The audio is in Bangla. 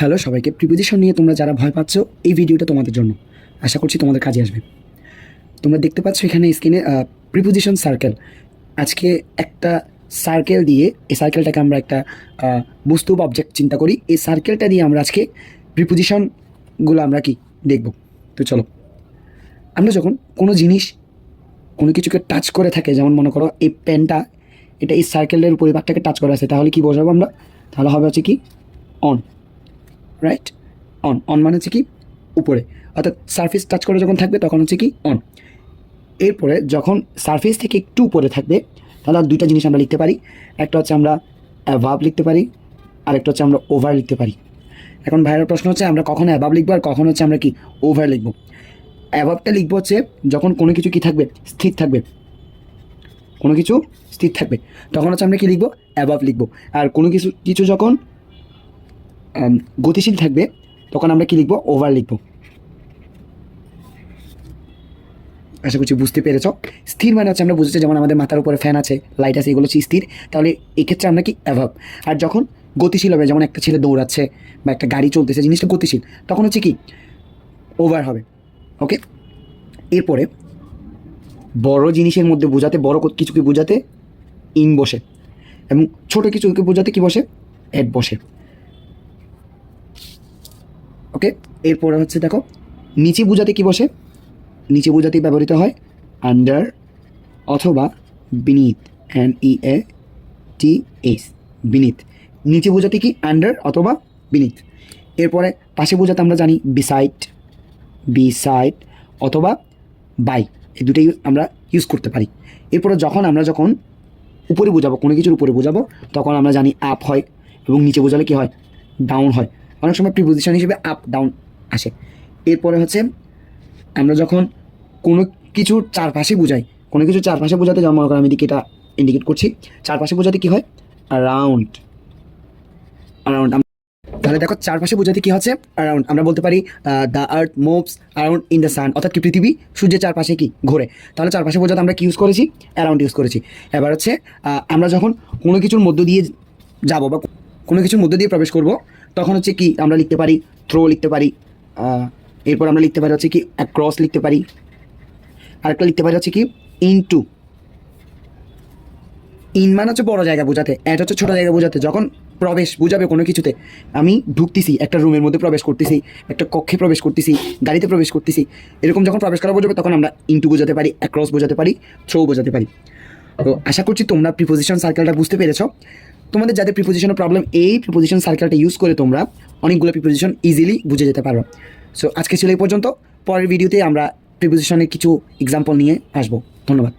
হ্যালো সবাইকে প্রিপোজিশন নিয়ে তোমরা যারা ভয় পাচ্ছ, এই ভিডিওটা তোমাদের জন্য। আশা করছি তোমাদের কাজে আসবে। তোমরা দেখতে পাচ্ছ এখানে স্ক্রিনে প্রিপোজিশন সার্কেল আজকে একটা সার্কেল দিয়ে, এই সার্কেলটাকে আমরা একটা বস্তু বা অবজেক্ট চিন্তা করি। এই সার্কেলটা দিয়ে আমরা আজকে প্রিপোজিশনগুলো আমরা কি দেখব? তো চলো। আমরা যখন কোনো জিনিস, কোনো কিছুকে টাচ করে থাকে, যেমন মনে করো এই পেনটা এটা এই সার্কেলের পরিবারটাকে টাচ করে আছে, তাহলে কি বোঝাবো আমরা? তাহলে হবে হচ্ছে কি? অন রাইট অন অন মানে হচ্ছে কি? উপরে। অর্থাৎ সারফেস টাচ করে যখন থাকবে, তখন হচ্ছে কি? অন এরপরে যখন সারফেস থেকে একটু উপরে থাকবে, তাহলে দুইটা জিনিস আমরা লিখতে পারি। একটা হচ্ছে আমরা অ্যাভাব লিখতে পারি আর একটা হচ্ছে আমরা ওভার লিখতে পারি। এখন ভাইয়ের প্রশ্ন হচ্ছে, আমরা কখন অ্যাভাব লিখব আর কখন হচ্ছে আমরা কি ওভার লিখব? অ্যাভাবটা লিখব হচ্ছে যখন কোনো কিছু কি থাকবে, স্থির থাকবে। কোনো কিছু স্থির থাকবে। তখন হচ্ছে আমরা কি লিখব? অ্যাভাব লিখব। আর কোনো কিছু কিছু যখন গতিশীল থাকবে, তখন আমরা কি লিখব? ওভার লিখব। আশা করছি বুঝতে পেরেছ। স্থির মানে হচ্ছে আমরা বুঝেছি, যেমন আমাদের মাথার উপরে ফ্যান আছে লাইট আছে, এগুলো হচ্ছে স্থির। তাহলে এক্ষেত্রে আমরা কি? অ্যাভাব আর যখন গতিশীল হবে, যেমন একটা ছেলে দৌড়াচ্ছে বা একটা গাড়ি চলতেছে, জিনিসটা গতিশীল, তখন হচ্ছে কি? ওভার হবে। ওকে এরপরে বড় জিনিসের মধ্যে বোঝাতে, বড় কিছুকে বোঝাতে ইন বসে। এবং ছোট কিছুকে বোঝাতে কি বসে? এড বসে। ওকে? এরপরে হচ্ছে দেখো, নিচে বোঝাতে কি বসে? নিচে বোঝাতে ব্যবহৃত হয় আন্ডার অথবা বিনিত এন ই এ টি এস বিনিত নিচে বোঝাতে কি? আন্ডার অথবা বিনিত এরপরে পাশে বোঝাতে আমরা জানি বিসাইড বি সাইড অথবা বাই এই দুটোই আমরা ইউজ করতে পারি। এরপরে যখন আমরা যখন উপরে বোঝাবো, কোনো কিছুর উপরে বোঝাবো, তখন আমরা জানি আপ হয় এবং নিচে বোঝালে কি হয়? ডাউন হয়। অনেক সময় প্রিপোজিশন হিসেবে আপ ডাউন আসে। এরপরে হচ্ছে আমরা যখন কোনো কিছুর চারপাশে বোঝাই, কোনো কিছু চারপাশে বোঝাতে যেমন আমি এদিকে এটা ইন্ডিকেট করছি, চারপাশে বোঝাতে কি হয়? অ্যারাউন্ড অ্যারাউন্ড তাহলে দেখো চারপাশে বোঝাতে কি হচ্ছে? অ্যারাউন্ড আমরা বলতে পারি the earth moves around in the sun অর্থাৎ কি পৃথিবী, সূর্যের চারপাশে কি? ঘোরে। তাহলে চারপাশে বোঝাতে আমরা কি ইউজ করেছি? অ্যারাউন্ড ইউজ করেছি। এবার হচ্ছে আমরা যখন কোনো কিছুর মধ্য দিয়ে যাব বা কোনো কিছুর মধ্য দিয়ে প্রবেশ করব তখন হচ্ছে কি আমরা লিখতে পারি থ্রো লিখতে পারি এরপর আমরা লিখতে পারি হচ্ছে কি ক্রস লিখতে পারি, আরেকটা লিখতে পারি হচ্ছে কি ইনটু ইন মানে হচ্ছে বড় জায়গা বোঝাতে অ্যাট হচ্ছে ছোটো জায়গা বোঝাতে, যখন প্রবেশ বুঝাবে কোনো কিছুতে, আমি ঢুকতেছি, একটা রুমের মধ্যে প্রবেশ করতেছি, একটা কক্ষে প্রবেশ করতেছি, গাড়িতে প্রবেশ করতেছি, এরকম যখন প্রবেশ করা বোঝাবে তখন আমরা ইনটু বোঝাতে পারি অ্যাক্রস বোঝাতে পারি থ্রো বোঝাতে পারি। তো আশা করছি তোমরা প্রিপোজিশন সার্কেলটা বুঝতে পেরেছ। তোমাদের যাদের প্রিপোজিশনের প্রবলেম এই প্রিপোজিশন সার্কেলটা ইউজ করে তোমরা অনেকগুলো প্রিপোজিশন ইজিলি বুঝে যেতে পারো। সো আজকে ছিল এই পর্যন্ত। পরের ভিডিওতে আমরা প্রিপোজিশনের কিছু এক্সাম্পল নিয়ে আসব। ধন্যবাদ।